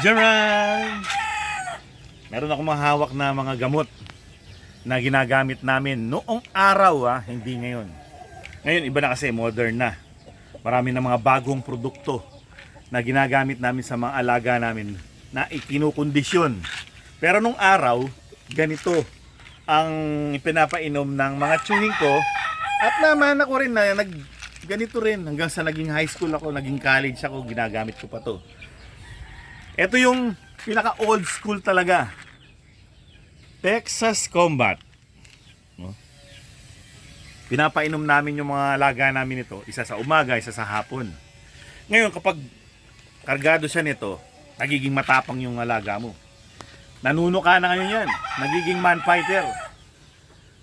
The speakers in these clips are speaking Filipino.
Gerald! Meron ako mahawak na mga gamot na ginagamit namin noong araw ah, hindi ngayon. Ngayon iba na kasi, modern na. Marami na mga bagong produkto na ginagamit namin sa mga alaga namin na ikinukondisyon. Pero nung araw, ganito ang ipinapainom ng mga tuning ko at naman ako rin na nag ganito rin hanggang sa naging high school ako, naging college ako, ginagamit ko pa to. Ito yung pinaka old school talaga. Texas Combat. No? Pinapainom namin yung mga alaga namin ito, isa sa umaga, isa sa hapon. Ngayon kapag kargado siya nito, nagiging matapang yung alaga mo. Nanuno ka na ngayon yan. Nagiging man fighter.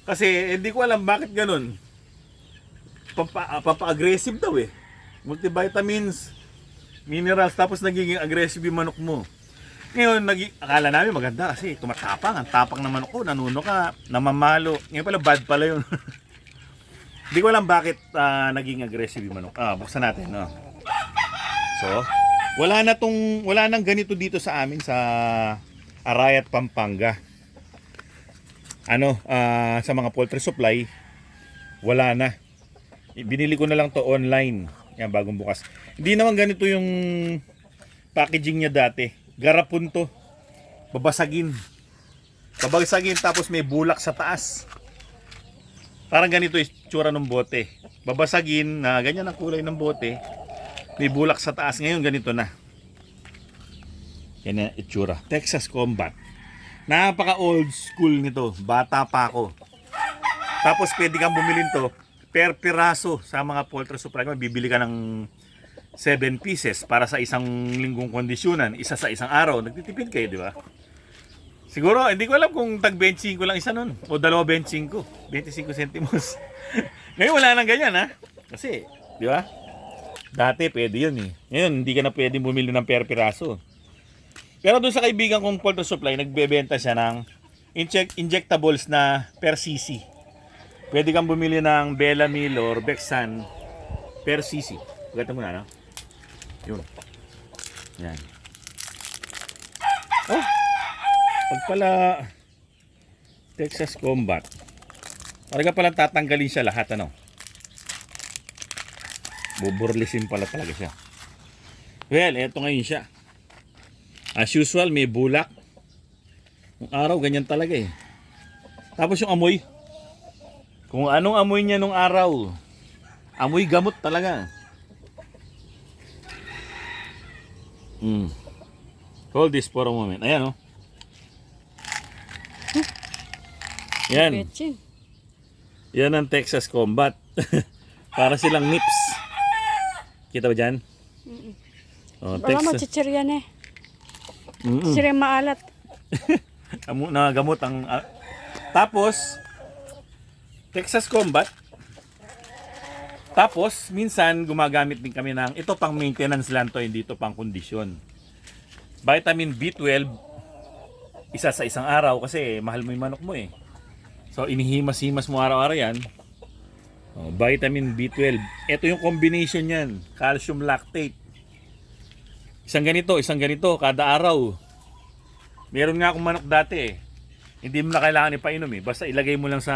Kasi hindi ko alam bakit ganun. Pampa, ah, pampa-aggressive daw eh. Multivitamins, minerals, tapos nagiging aggressive yung manok mo. Ngayon, nagi, akala namin maganda kasi tumatapang. Ang tapang ng manok ko, nanuno ka, namamalo. Ngayon pala, bad pala yun. Hindi ko alam bakit ah, naging aggressive yung manok. Ah, buksan natin. No? So, wala na tong, wala nang ganito dito sa amin sa Arayat, Pampanga. Ano, ah, sa mga poultry supply, wala na. Binili ko na lang to online. Yan, bagong bukas. Hindi naman ganito yung packaging niya dati. Garapon to. Babasagin. Babasagin tapos may bulak sa taas. Parang ganito yung tsura ng bote. Babasagin na ganyan ang kulay ng bote. May bulak sa taas. Ngayon ganito na. Yan ang itsura. Texas Combat. Napaka old school nito. Bata pa ako. Tapos pwede kang bumili to per piraso sa mga poultry supply. Bibili ka ng 7 pieces para sa isang linggong kondisyonan. Isa sa isang araw. Nagtitipid kayo, di ba? Siguro, hindi ko alam kung tag 25 lang isa nun. O dalawa 25. 25 centimos. Ngayon wala nang ganyan ha. Kasi, di ba? Dati pwede yun eh. Ngayon, hindi ka na pwedeng bumili ng per piraso. Pero doon sa kaibigan kong poultry supply, nagbebenta siya ng inject, injectables na per cc. Pwede kang bumili ng Belamil or Bexan per cc. Pagkata mo na, no? Yun. Yan. Oh! Pag pala Texas Combat. Talaga pala tatanggalin siya lahat, ano? Buburlisin pala talaga siya. Well, eto ngayon siya. As usual, may bulak. Yung araw, ganyan talaga eh. Tapos yung amoy. Kung anong amoy niya nung araw. Amoy gamot talaga. Mm. Hold this for a moment. Ayan oh. Yan. Yan ang Texas Combat. Para silang nips. Kita ba dyan? Oh, Baka Texas. machichir yan eh. Chichir yung maalat. Amo na gamot ang ah, tapos Texas Combat. Tapos minsan gumagamit din kami ng ito pang maintenance lang to hindi to pang kondisyon. Vitamin B12 isa sa isang araw kasi mahal mo yung manok mo eh. So inihimas-himas mo araw-araw yan. Oh, vitamin B12 ito yung combination yan calcium lactate. Isang ganito isang ganito kada araw. Meron nga akong manok dati eh. Hindi mo na kailangan ipainom eh. Basta ilagay mo lang sa...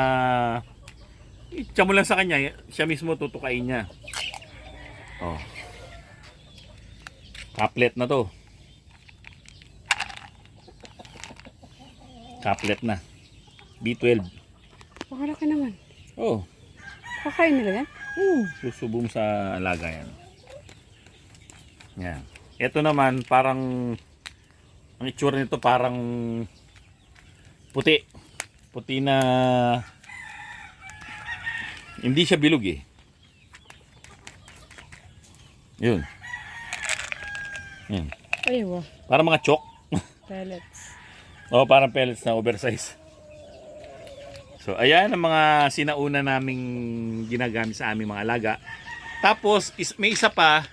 Itcha mo lang sa kanya. Siya mismo tutukain niya. Oh. Kaplet na to. Kaplet na. B12. Pakalaki naman. Oh. Kakain nila yan? Uh, susubo mo sa alaga yan. Yan. Ito naman parang ang itsura nito parang puti. Puti na hindi siya bilog eh. Yun. Yan. Aywa. Parang mga chok. Pellets. Oo, parang pellets na oversize. So, ayan ang mga sinauna naming ginagamit sa aming mga alaga. Tapos, is, may isa pa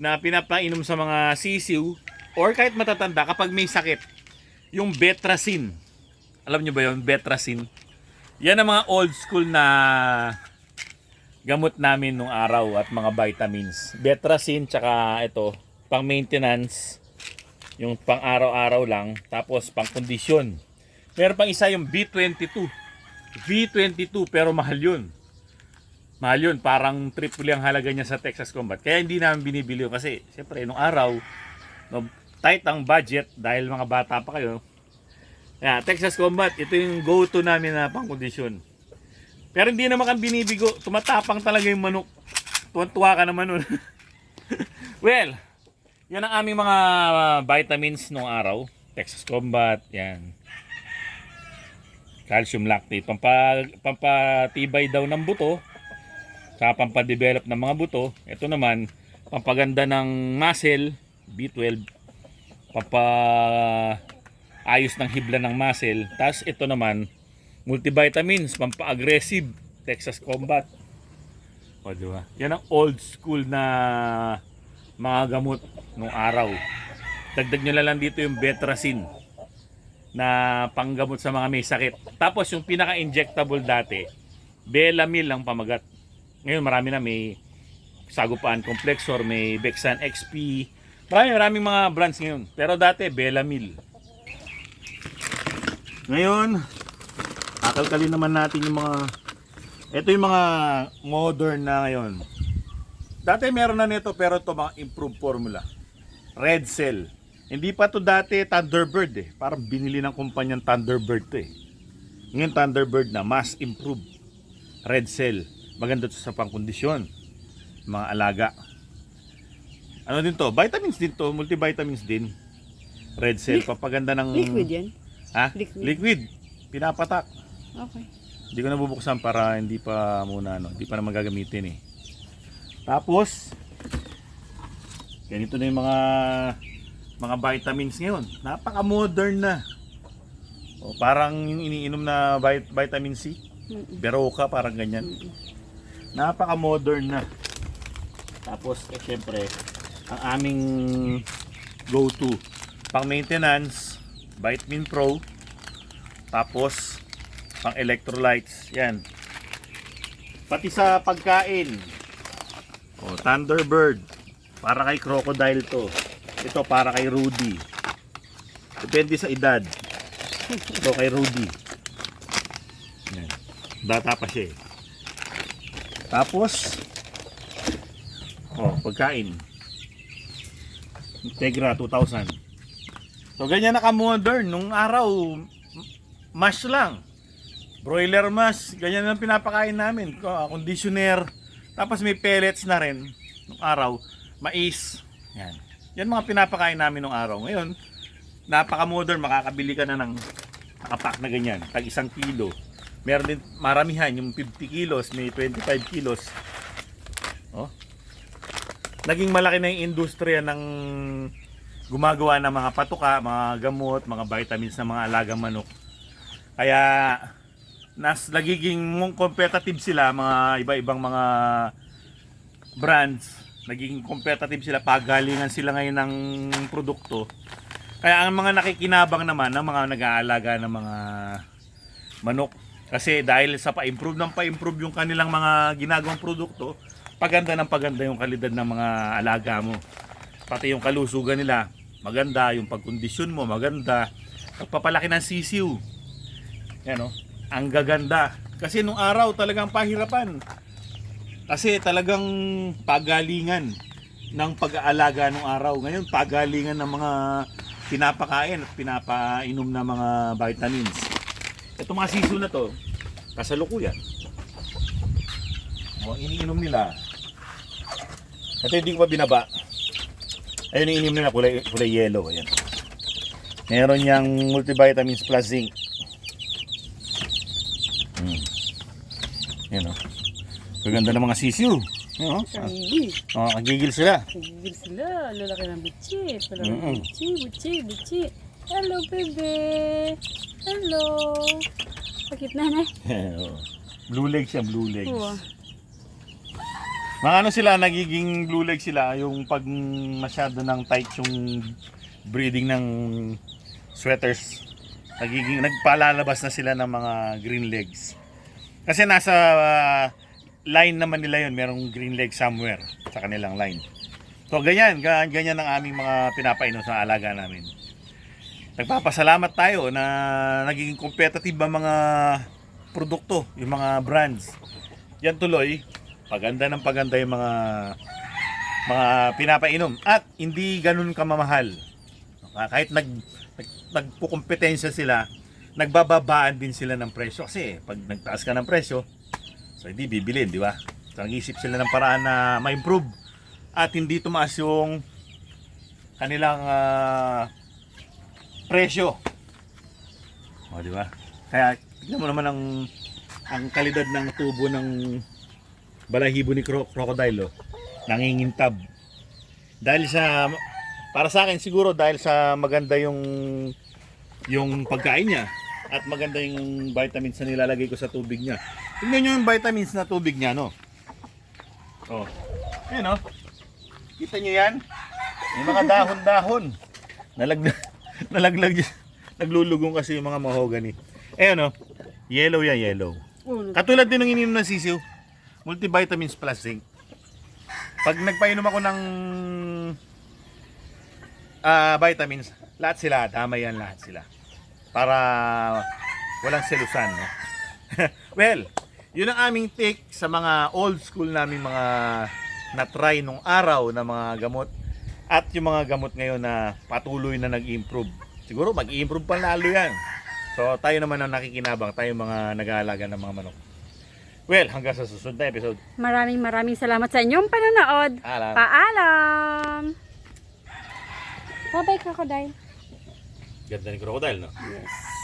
na pinapainom sa mga sisiw or kahit matatanda kapag may sakit. Yung Betracin. Alam nyo ba yun? Betracin. Yan ang mga old school na gamot namin nung araw at mga vitamins. Betracin tsaka ito, pang maintenance Yung pang araw-araw lang. Tapos pang kondisyon. Meron pang isa yung B22. V22 pero mahal yun. Mahal yun. Parang triple ang halaga niya sa Texas Combat. Kaya hindi namin binibili yun. Kasi siyempre nung araw, no, tight ang budget dahil mga bata pa kayo. Kaya Texas Combat, ito yung go-to namin na pangkondisyon. Pero hindi naman kang binibigo. Tumatapang talaga yung manok. Tuwan-tuwa ka naman nun. well, yan ang aming mga uh, vitamins nung araw. Texas Combat, yan. Calcium lactate. Pampa, pampatibay daw ng buto. Sa pampadevelop ng mga buto. Ito naman, pampaganda ng muscle, B12. Pampa ayos ng hibla ng muscle. Tapos ito naman, multivitamins, pampa-aggressive, Texas Combat. O, di ba? Yan ang old school na mga gamot nung araw. Dagdag nyo lang dito yung Betracin na panggamot sa mga may sakit. Tapos yung pinaka-injectable dati, Belamil ang pamagat. Ngayon marami na may Sagupaan Complexor, may Bexan XP. Marami, maraming mga brands ngayon. Pero dati, Belamil. Ngayon, akalkalin naman natin yung mga ito yung mga modern na ngayon. Dati meron na nito pero ito mga improved formula. Red Cell. Hindi pa to dati Thunderbird eh. Parang binili ng kumpanyang Thunderbird to eh. Ngayon Thunderbird na, mas improved. Red Cell. Maganda to sa pangkondisyon. Mga alaga. Ano din to? Vitamins din to. Multivitamins din. Red Cell. Papaganda ng... Liquid yan? Ha? Liquid. Liquid. Pinapatak. Okay. Hindi ko nabubuksan para hindi pa muna ano, hindi pa na magagamitin eh. Tapos ganito na yung mga mga vitamins ngayon. Napaka-modern na. O, parang yung iniinom na vit- vitamin C. Mm-mm. Beroka, parang ganyan. Mm-mm. Napaka-modern na. Tapos, eh, syempre, ang aming go-to pang maintenance, Vitamin Pro. Tapos, pang electrolytes. Yan. Pati sa pagkain. O, Thunderbird. Para kay Crocodile to. Ito para kay Rudy. Depende sa edad. Ito kay Rudy. Yan. Bata pa siya eh. Tapos, oh, pagkain. Integra 2000. So, ganyan naka-modern. Nung araw, mash lang. Broiler mash. Ganyan ang pinapakain namin. Ko- Conditioner. Tapos may pellets na rin. Nung araw, mais. Yan. Yan mga pinapakain namin nung araw. Ngayon, napaka-modern. Makakabili ka na ng nakapak na ganyan. Tag isang kilo. Meron din maramihan. Yung 50 kilos, may 25 kilos. Oh. Naging malaki na yung industriya ng gumagawa ng mga patuka, mga gamot, mga vitamins ng mga alagang manok. Kaya nas nagiging competitive sila mga iba-ibang mga brands. Nagiging competitive sila pagalingan sila ngayon ng produkto. Kaya ang mga nakikinabang naman ng mga nag-aalaga ng mga manok kasi dahil sa pa-improve ng pa-improve yung kanilang mga ginagawang produkto, paganda ng paganda yung kalidad ng mga alaga mo. Pati yung kalusugan nila, maganda. Yung pagkondisyon mo, maganda. Pagpapalaki ng sisiw. Yan o. Ang gaganda. Kasi nung araw talagang pahirapan. Kasi talagang pagalingan ng pag-aalaga nung araw. Ngayon, pagalingan ng mga pinapakain at pinapainom na mga vitamins. Ito mga sisiw na to, kasalukuyan. O, iniinom nila. Ito hindi ko pa binaba. Ayun yung ininom nila, kulay, kulay yellow. Ayan. Meron niyang multivitamins plus zinc. Hmm. Yan o. Kaganda ng mga sisiw. Yan o. Kagigil. Oh, kagigil sila. Kagigil sila. Lalaki ng bitchi. Lalaki Mm-mm. ng bitchi, bitchi, bitchi. Hello, baby. Hello. Sakit na na. Oo. blue legs siya, blue legs. Oo. Mga ano sila, nagiging blue leg sila, yung pag masyado ng tight yung breeding ng sweaters, nagiging, nagpalalabas na sila ng mga green legs. Kasi nasa ah, line naman nila yon merong green leg somewhere sa kanilang line. So ganyan, ganyan, ganyan ang aming mga pinapainom sa alaga namin. Nagpapasalamat tayo na naging competitive ang mga produkto, yung mga brands. Yan tuloy, paganda ng paganda yung mga mga pinapainom at hindi ganun kamamahal. Kahit nag, nag nagpukompetensya sila, nagbababaan din sila ng presyo kasi pag nagtaas ka ng presyo, so hindi bibilin, di ba? So nag-isip sila ng paraan na ma-improve at hindi tumaas yung kanilang ah, presyo. O, di ba? Kaya tignan mo naman ang ang kalidad ng tubo ng balahibo ni Cro- Crocodile, oh. Nangingintab. Dahil sa para sa akin siguro dahil sa maganda yung yung pagkain niya at maganda yung vitamins na nilalagay ko sa tubig niya. Tingnan niyo yung vitamins na tubig niya, no? Oh. Ayun, oh. Kita niyo yan? Yung mga dahon-dahon. Nalaglag, nalaglag, naglulugong kasi yung mga mahogany. Ayun, oh. Yellow yan, yellow. Katulad din ng ininom ng sisiw. Multivitamins plus zinc. Pag nagpainom ako ng ah, vitamins, lahat sila, tama yan lahat sila. Para walang selusan. No? well, yun ang aming take sa mga old school naming mga na-try nung araw na mga gamot at yung mga gamot ngayon na patuloy na nag-improve. Siguro mag-improve pa lalo yan. So tayo naman ang nakikinabang, tayo mga nag-aalaga ng mga manok. Well, hanggang sa susunod na episode. Maraming maraming salamat sa inyong panonood. Alam. Paalam! Bye-bye, crocodile. Ganda ni Crocodile, no? Yes.